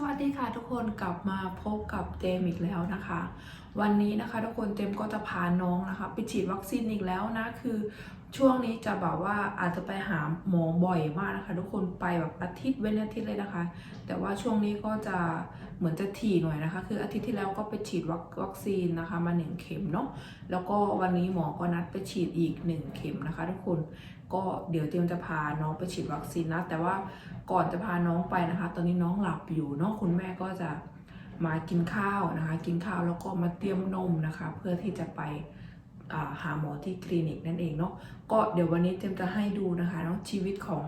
สวัสดีค่ะทุกคนกลับมาพบกับเจมอีกแล้วนะคะ วันนี้นะคะทุกคนเจมก็จะพาน้องนะคะ ไปฉีดวัคซีนอีกแล้วนะ คือ ช่วงนี้จะแบบว่าอาจจะไปหาหมอบ่อยมากนะคะ ทุกคนไปแบบอาทิตย์เว้นอาทิตย์เลยนะคะ แต่ว่าช่วงนี้ก็จะเหมือนจะถี่หน่อยนะคะ คืออาทิตย์ที่แล้วก็ไปฉีดวัคซีนนะคะ มาหนึ่งเข็มเนาะแล้วก็วันนี้หมอก็นัดไปฉีดอีกหนึ่งเข็มนะคะ ทุกคนก็เดี๋ยวเตรียมจะพาน้องไปฉีดวัคซีนนะแต่ว่าก่อนจะพาน้องไปนะคะ ตอนนี้น้องหลับอยู่เนาะคุณแม่ก็จะมากินข้าวนะคะ กินข้าวแล้วก็มาเตรียมนมนะคะ เพื่อที่จะไป หาหมอที่คลินิกนั่นเองเนาะก็เดี๋ยววันนี้เจมจะให้ดูนะคะเนาะชีวิตของ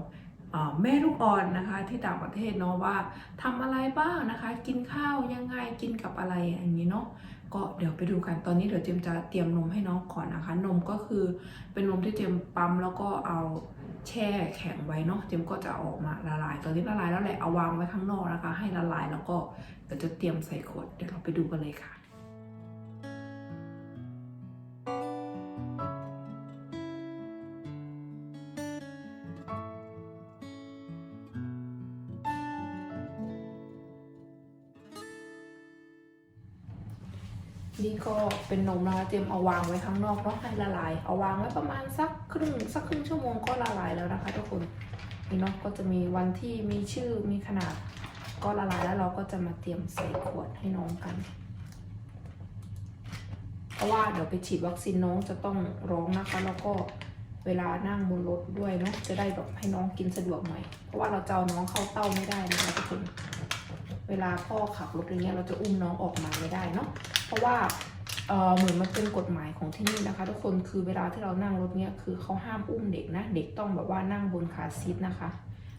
อแม่ลูกอ่อนนะคะที่ต่างประเทศเนาะว่าทำอะไรบ้างนะคะ กินข้าวยังไงกินกับอะไรอย่างนี้เนาะก็เดี๋ยวไปดูกันตอนนี้เดี๋ยวเจมจะเตรียมนมให้น้องก่อนนะคะ นมก็คือเป็นนมที่เจมปั๊มแล้วก็เอาแช่แข็งไว้เนาะเจมก็จะออกมาละลายตอนนี้ละลายแล้วแหละเอาวางไว้ข้างนอกนะคะ ให้ละลายแล้วก็เดี๋ยวจะเตรียมใส่ขวดเดี๋ยวเราไปดูกันเลยค่ะ เป็นนมนะคะเตรียมเอาวางไว้ข้างนอกเนาะให้ละลาย เอาวางไว้ประมาณสักครึ่งสักครึ่งชั่วโมงก็ละลายแล้วนะคะทุกคนนี่เนาะก็จะมีวันที่มีชื่อมีขนาด ก็ละลายแล้วเราก็จะมาเตรียมใส่ขวดให้น้องกัน เพราะว่าเดี๋ยวไปฉีดวัคซีนน้องจะต้องร้องนะคะ แล้วก็เวลานั่งบนรถด้วยเนาะจะได้แบบให้น้องกินสะดวกหน่อยเพราะว่าเราจะเอาน้องเข้าเต้าไม่ได้นะคะทุกคน เวลาพ่อขับรถอย่างเงี้ยเราจะอุ้มน้องออกมาไม่ได้เนาะเพราะว่า เออเหมือนมันเป็นกฎหมายของที่นี่นะคะ ทุกคนคือเวลาที่เรานั่งรถเนี้ยคือเขาห้ามอุ้มเด็กนะ เด็กต้องแบบว่านั่งบนคาซีทนะคะ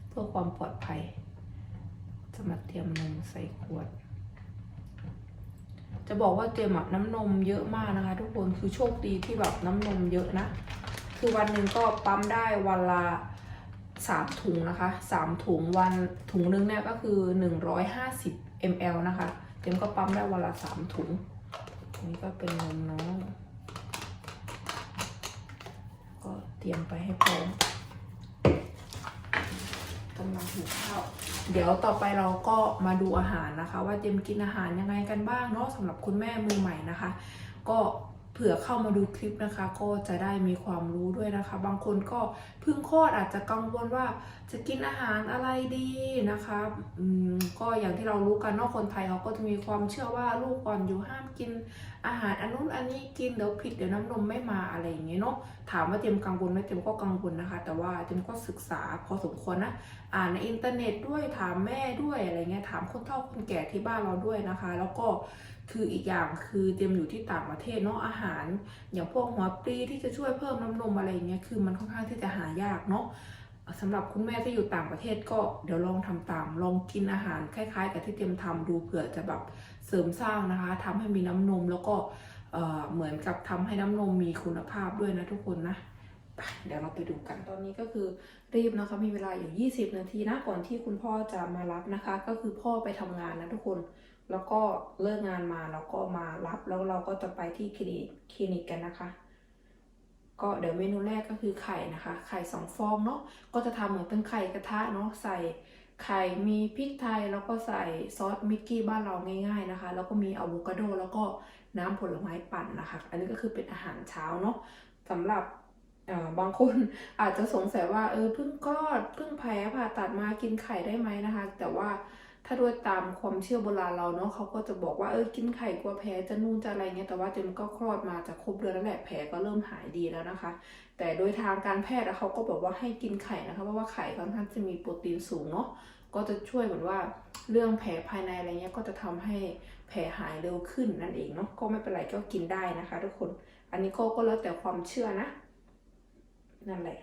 เพื่อความปลอดภัยจะมาเตรียมนมใส่ขวด จะบอกว่าเตรียมน้ำนมเยอะมากนะคะ ทุกคนคือโชคดีที่แบบน้ำนมเยอะนะ คือวันหนึ่งก็ปั๊มได้วันละสามถุงนะคะสามถุงวันถุงนึงเนี่ยก็คือหนึ่งร้อยห้าสิบ ml นะคะ เจมก็ปั๊มได้วันละสามถุง นนี้ก็เป็นนมน้อง ก็เตรียมไปให้พร้อมกำลังหุงข้าวเดี๋ยวต่อไปเราก็มาดูอาหารนะคะ ว่าเจมกินอาหารยังไงกันบ้างเนาะสำหรับคุณแม่มือใหม่นะคะ ก็เผื่อเข้ามาดูคลิปนะคะ ก็จะได้มีความรู้ด้วยนะคะ บางคนก็พิ่งคลอดอาจจะกังวลว่าจะกินอาหารอะไรดีนะคะก็อย่างที่เรารู้กันนอกคนไทยเขาก็จะมีความเชื่อว่าลูกอ่อนอยู่ห้ามกินอาหารอันนู้นอันนี้กินเดี๋ยวผิดเดี๋ยวน้ำนมไม่มาอะไรอย่างเงี้ยเนาะถามว่าเจมกังวลไหมเจมก็กังวลนะคะ แต่ว่าเจมก็ศึกษาพอสมควรนะอ่านในอินเทอร์เน็ตด้วยถามแม่ด้วยอะไรเงี้ยถามคนเฒ่าคนแก่ที่บ้านเราด้วยนะคะ แล้วก็คืออีกอย่างคือเตรียมอยู่ที่ต่างประเทศเนาะอาหาร อย่างพวกหัวปลีที่จะช่วยเพิ่มน้ำนมอะไรเงี้ยคือมันค่อนข้างที่จะหายากเนาะสำหรับคุณแม่ที่อยู่ต่างประเทศก็เดี๋ยวลองทำตาม ลองกินอาหารคล้าย ๆ กับที่เตรียมทำดูเผื่อจะแบบเสริมสร้างนะคะทำให้มีน้ำนมแล้วก็เหมือนกับทำให้น้ำนมมีคุณภาพด้วยนะทุกคนนะไปเดี๋ยวเราไปดูกันตอนนี้ก็คือรีบนะคะมีเวลาอยู่ 20 นาทีนะก่อนที่คุณพ่อจะมารับนะคะ ก็คือพ่อไปทำงานนะทุกคนแล้วก็เลิกงานมาแล้วก็มารับแล้วเราก็จะไปที่คลินิกคลินิกกันนะคะ ก็เดี๋ยวเมนูแรกก็คือไข่นะคะ ไข่สองฟองเนาะก็จะทำเหมือนเป็นไข่กระทะเนาะใส่ไข่มีพริกไทยแล้วก็ใส่ซอสมิกกี้บ้านเราง่ายๆนะคะ แล้วก็มีอะโวคาโดแล้วก็น้ำผลไม้ปั่นนะคะ อันนี้ก็คือเป็นอาหารเช้าเนาะสำหรับบางคนอาจจะสงสัยว่าเออเพิ่งคลอดเพิ่งแพ้ผ่าตัดมากินไข่ได้ไหมนะคะ แต่ว่า ถ้าด้วยตามความเชื่อโบราณเราเนาะเขาก็จะบอกว่าเออกินไข่กลัวแพ้จะนู่นจะอะไรเงี้ยแต่ว่าเจมก็คลอดมาจะครบเดือนแล้วแหละแผลก็เริ่มหายดีแล้วนะคะ แต่โดยทางการแพทย์อะเขาก็บอกว่าให้กินไข่นะคะเพราะว่าไข่ค่อนข้างจะมีโปรตีนสูงเนาะก็จะช่วยเหมือนว่าเรื่องแผลภายในอะไรเงี้ยก็จะทำให้แผลหายเร็วขึ้นนั่นเองเนาะก็ไม่เป็นไรก็กินได้นะคะ ทุกคน อันนี้ก็ก็แล้วแต่ความเชื่อนะ นั่นแหละ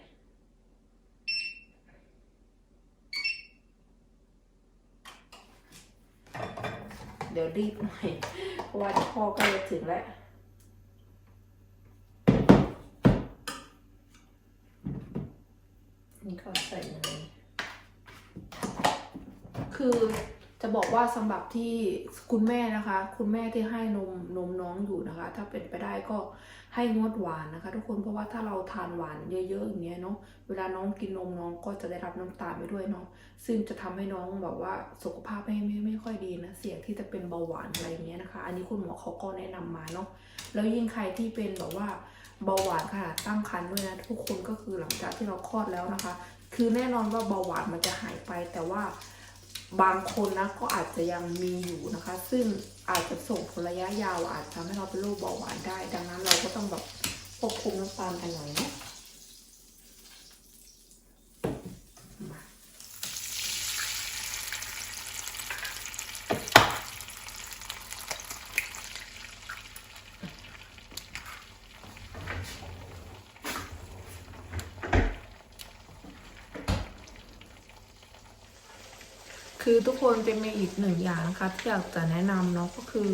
เดี๋ยวรีบหน่อย เพราะว่าพ่อก็จะถึงแล้วนี่ก็ใส่เลยคือ จะบอกว่าสำหรับที่คุณแม่นะคะ คุณแม่ที่ให้นมนมน้องอยู่นะคะ ถ้าเป็นไปได้ก็ให้งดหวานนะคะ ทุกคนเพราะว่าถ้าเราทานหวานเยอะๆอย่างเงี้ยเนาะเวลาน้องกินนมน้องก็จะได้รับน้ำตาลไปด้วยเนาะซึ่งจะทำให้น้องแบบว่าสุขภาพไม่ไม่ไม่ค่อยดีนะเสี่ยงที่จะเป็นเบาหวานอะไรอย่างเงี้ยนะคะ อันนี้คุณหมอเขาก็แนะนำมาเนาะแล้วยิ่งใครที่เป็นแบบว่าเบาหวานขนาดตั้งครรภ์ด้วยนะทุกคนก็คือหลังจากที่เราคลอดแล้วนะคะ คือแน่นอนว่าเบาหวานมันจะหายไปแต่ว่า บางคนนะก็อาจจะยังมีอยู่นะคะ ซึ่งอาจจะส่งผลระยะยาวอาจทำให้เราเป็นโรคเบาหวานได้ ดังนั้นเราก็ต้องแบบควบคุมน้ำตาลกันหน่อยนะมา คือทุกคนเป็นมีอีกหนึ่งอย่างนะคะ ที่อยากจะแนะนำเนาะก็คือ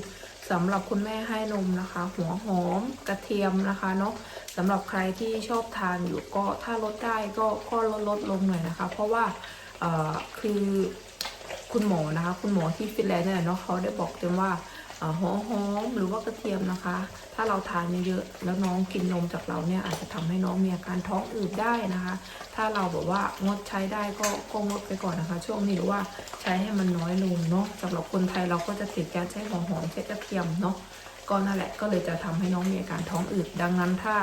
สำหรับคุณแม่ให้นมนะคะ หัวหอมกระเทียมนะคะเนาะสำหรับใครที่ชอบทานอยู่ก็ถ้าลดได้ก็ก็ลดลดลงหน่อยนะคะ เพราะว่าคือคุณหมอนะคะ คุณหมอที่ฟินแลนด์เนี่ยเนาะเขาได้บอกเต็มว่า หัวหอมหรือว่ากระเทียมนะคะ ถ้าเราทานเยอะๆแล้วน้องกินนมจากเราเนี่ยอาจจะทำให้น้องมีอาการท้องอืดได้นะคะ ถ้าเราแบบว่างดใช้ได้ก็ก็งดไปก่อนนะคะ ช่วงนี้หรือว่าใช้ให้มันน้อยลงเนาะสำหรับคนไทยเราก็จะติดการใช้หัวหอมใช้กระเทียมเนาะก็นั่นแหละก็เลยจะทำให้น้องมีอาการท้องอืดดังนั้นถ้า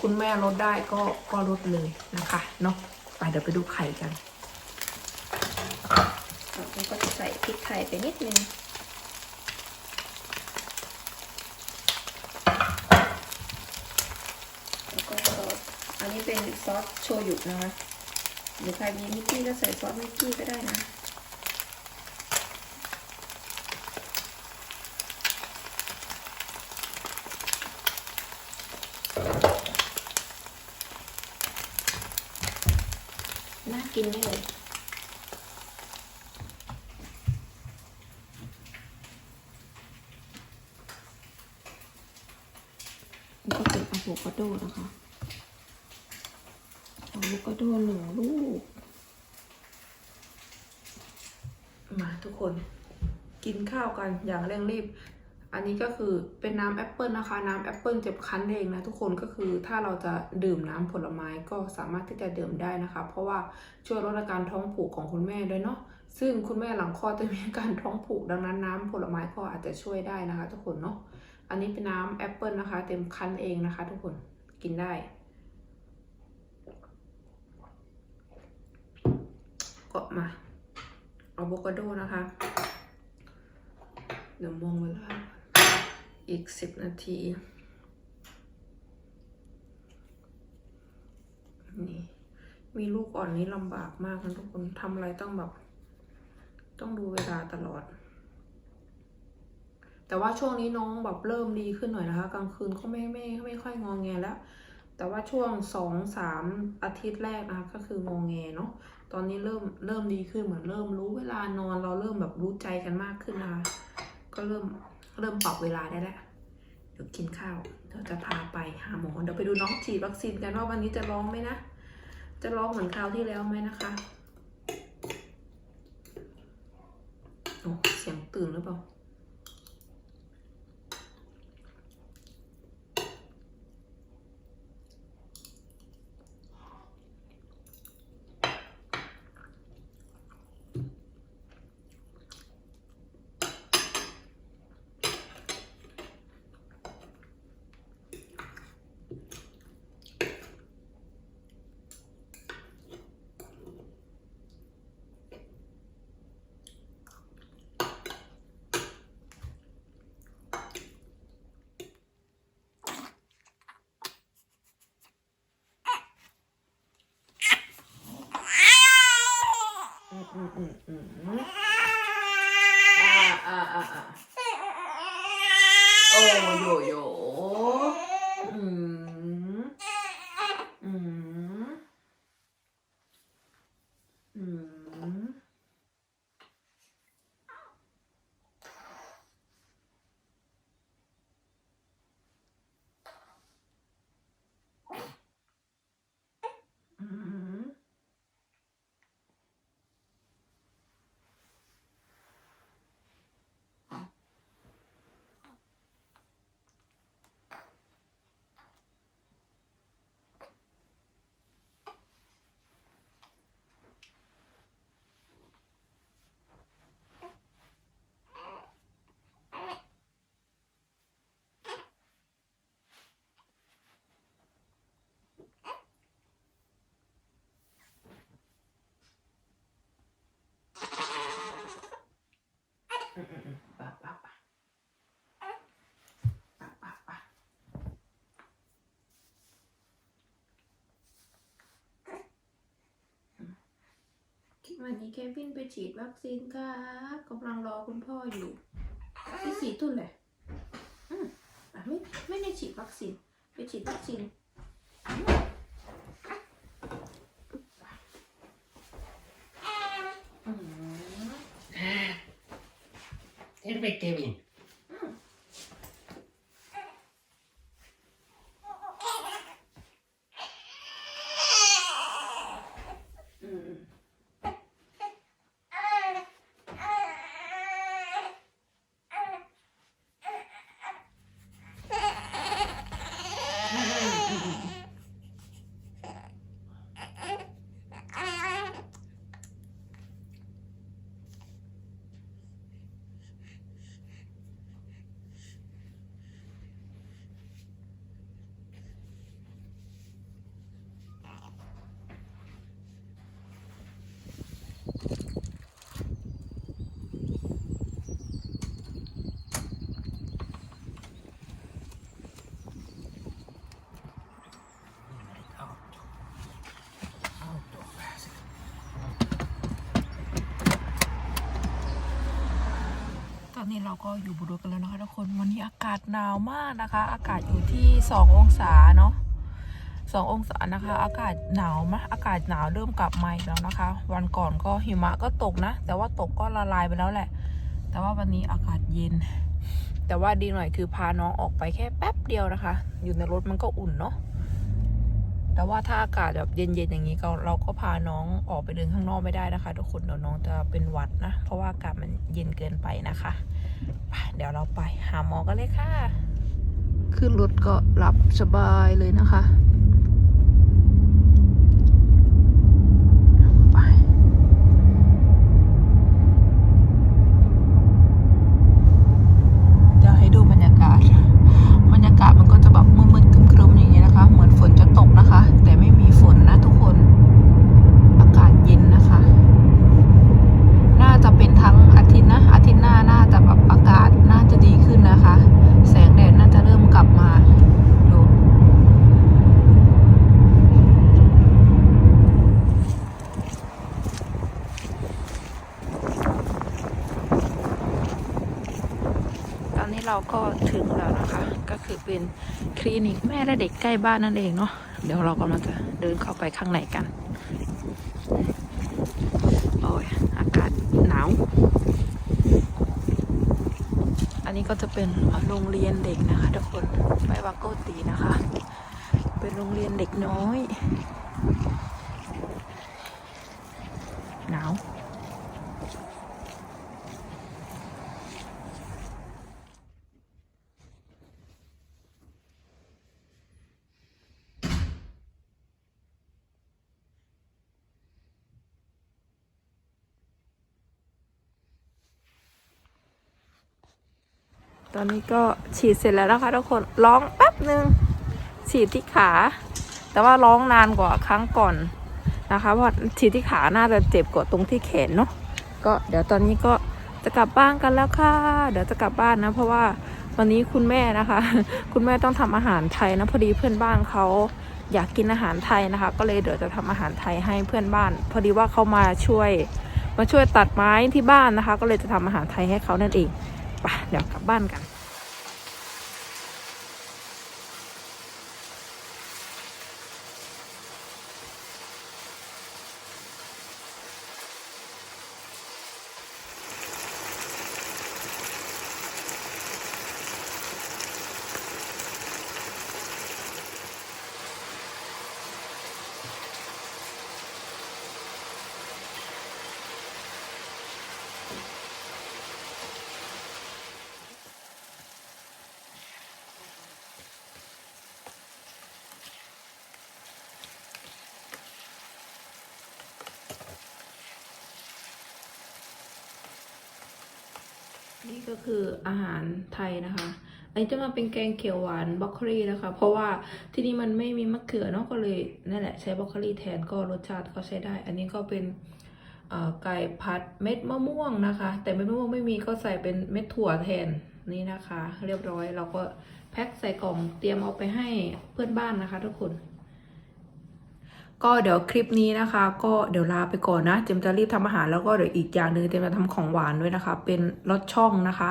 คุณแม่ลดได้ก็ก็ลดเลยนะคะเนาะไปเดี๋ยวไปดูไข่กันเราก็จะใส่พริกไทยไปนิดนึง แล้วก็ซอสอั นี้เป็นซอสโชยุนะคะหรือใครมีมิกกี้ก็ใส่ซอสมิกกี้ก็ได้นะน่ากินเลยก็เป็นอะโวคาโดนะคะ อะโวคาโดหนึ่งลูก มาทุกคนกินข้าวกันอย่างเร่งรีบ อันนี้ก็คือเป็นน้ำแอปเปิลนะคะ น้ำแอปเปิลเจ็บคั้นเองนะทุกคนก็คือถ้าเราจะดื่มน้ำผลไม้ก็สามารถที่จะดื่มได้นะคะ เพราะว่าช่วยลดอาการท้องผูกของคุณแม่ด้วยเนาะซึ่งคุณแม่หลังคลอดจะมีอาการท้องผูกดังนั้นน้ำผลไม้ก็อาจจะช่วยได้นะคะ ทุกคนเนาะอันนี้เป็นน้ำแอปเปิลนะคะ เต็มคั้นเองนะคะ ทุกคนกินได้ ก็มาอะโวคาโดนะคะ เดี๋ยวมองเวลาอีกสิบนาที นี่ มีลูกอ่อนนี้ลำบากมากนะทุกคนทำอะไรต้องแบบ ต้องดูเวลาตลอด แต่ว่าช่วงนี้น้องแบบเริ่มดีขึ้นหน่อยนะคะ กลางคืนก็ไม่ไม่ไม่ค่อยงองแงแล้วแต่ว่าช่วงสองสามอาทิตย์แรกนะคะก็คืององแงเนาะ ตอนนี้เริ่มเริ่มดีขึ้นเหมือนเริ่มรู้เวลานอนเราเริ่มแบบรู้ใจกันมากขึ้นนะคะก็เริ่มเริ่มปรับเวลาได้แล้วเดี๋ยวกินข้าวเดี๋ยวจะพาไปหาหมอเดี๋ยวไปดูน้องฉีดวัคซีนกันว่าวันนี้จะร้องไหมนะ จะร้องเหมือนคราวที่แล้วไหมนะคะโอ้เสียงตื่นหรือเปล่า อืมอืมอืมอืมอ่าอ่าอ่าอ่าโอ้โยโย่อืมอืมอืมอืม อืมอืมอืมปะปะปะปะปะปะ วันนี้เควินไปฉีดวัคซีนครับกำลังรอคุณพ่ออยู่ไปฉีดทุ่นเลยอืมอะไม่ไม่ได้ฉีดวัคซีนไปฉีดวัคซีนอืม Ah. Terve Kevin. อื เราก็อยู่บุรีกันแล้วนะคะทุกคนวันนี้อากาศหนาวมากนะคะ อากาศอยู่ที่สององศาเนาะสององศานะคะ อากาศหนาวมากอากาศหนาวเริ่มกลับมาอีกแล้วนะคะ วันก่อนก็หิมะก็ตกนะ แต่ว่าตกก็ละลายไปแล้วแหละ แต่ว่าวันนี้อากาศเย็น แต่ว่าดีหน่อยคือพาน้องออกไปแค่แป๊บเดียวนะคะ อยู่ในรถมันก็อุ่นเนาะแต่ว่าถ้าอากาศแบบเย็นๆอย่างนี้ก็เราก็พาน้องออกไปเดินข้างนอกไม่ได้นะคะ ทุกคนเดี๋ยวน้องจะเป็นหวัดนะ เพราะว่าอากาศมันเย็นเกินไปนะคะ เดี๋ยวเราไปหาหมอกันเลยค่ะ ขึ้นรถก็หลับสบายเลยนะคะ ไป เดี๋ยวให้ดูบรรยากาศ บรรยากาศมันก็จะแบบมืดๆครึมๆอย่างนี้นะคะ เหมือนฝนจะตกนะคะ แต่ไม่มีฝนนะทุกคน อากาศเย็นนะคะ น่าจะเป็นทั้งอาทิตย์นะ อาทิตย์หน้าน่าจะแบบอากาศน่าจะดีขึ้นนะคะ แสงแดดน่าจะเริ่มกลับมา ดู ตอนนี้เราก็ถึงแล้วนะคะ ก็คือ เป็นคลินิกแม่และเด็กใกล้บ้านนั่นเองเนาะเดี๋ยวเรากำลังจะเดินเข้าไปข้างในกัน โอ้ยอากาศหนาว อันนี้ก็จะเป็นโรงเรียนเด็กนะคะทุกคนไปวังโกตีนะคะ เป็นโรงเรียนเด็กน้อย หนาว ตอนนี้ก็ฉีดเสร็จแล้วนะคะทุกคนร้องแป๊บหนึ่งฉีดที่ขา แต่ว่าร้องนานกว่าครั้งก่อนนะคะเพราะฉีดที่ขาน่าจะเจ็บกว่าตรงที่แขนเนาะก็เดี๋ยวตอนนี้ก็จะกลับบ้านกันแล้วค่ะ เดี๋ยวจะกลับบ้านนะ เพราะว่าวันนี้คุณแม่นะคะ คุณแม่ต้องทำอาหารไทยนะพอดีเพื่อนบ้านเขาอยากกินอาหารไทยนะคะ ก็เลยเดี๋ยวจะทำอาหารไทยให้เพื่อนบ้าน พอดีว่าเขามาช่วย มาช่วยตัดไม้ที่บ้านนะคะ ก็เลยจะทำอาหารไทยให้เขานั่นเอง เดี๋ยวกลับบ้านกัน นี่ก็คืออาหารไทยนะคะ อันนี้จะมาเป็นแกงเขียวหวานบรอกโคลีนะคะ เพราะว่าที่นี่มันไม่มีมะเขือเนาะก็เลยนั่นแหละใช้บรอกโคลีแทนก็รสชาติก็ใช้ได้ อันนี้ก็เป็นไก่ผัดเม็ดมะม่วงนะคะ แต่เม็ดมะม่วงไม่มีก็ใส่เป็นเม็ดถั่วแทนนี่นะคะ เรียบร้อยเราก็แพ็คใส่กล่องเตรียมเอาไปให้เพื่อนบ้านนะคะ ทุกคน ก็เดี๋ยวคลิปนี้นะคะ ก็เดี๋ยวลาไปก่อนนะ เจมจะรีบทำอาหารแล้วก็เดี๋ยวอีกอย่างหนึ่งเจมจะทำของหวานด้วยนะคะ เป็นรสช่องนะคะ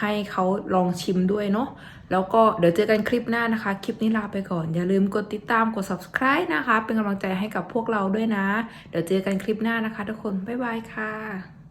ให้เขาลองชิมด้วยเนาะแล้วก็เดี๋ยวเจอกันคลิปหน้านะคะ คลิปนี้ลาไปก่อน อย่าลืมกดติดตามกด subscribe นะคะ เป็นกำลังใจให้กับพวกเราด้วยนะ เดี๋ยวเจอกันคลิปหน้านะคะ ทุกคนบ๊ายบายค่ะ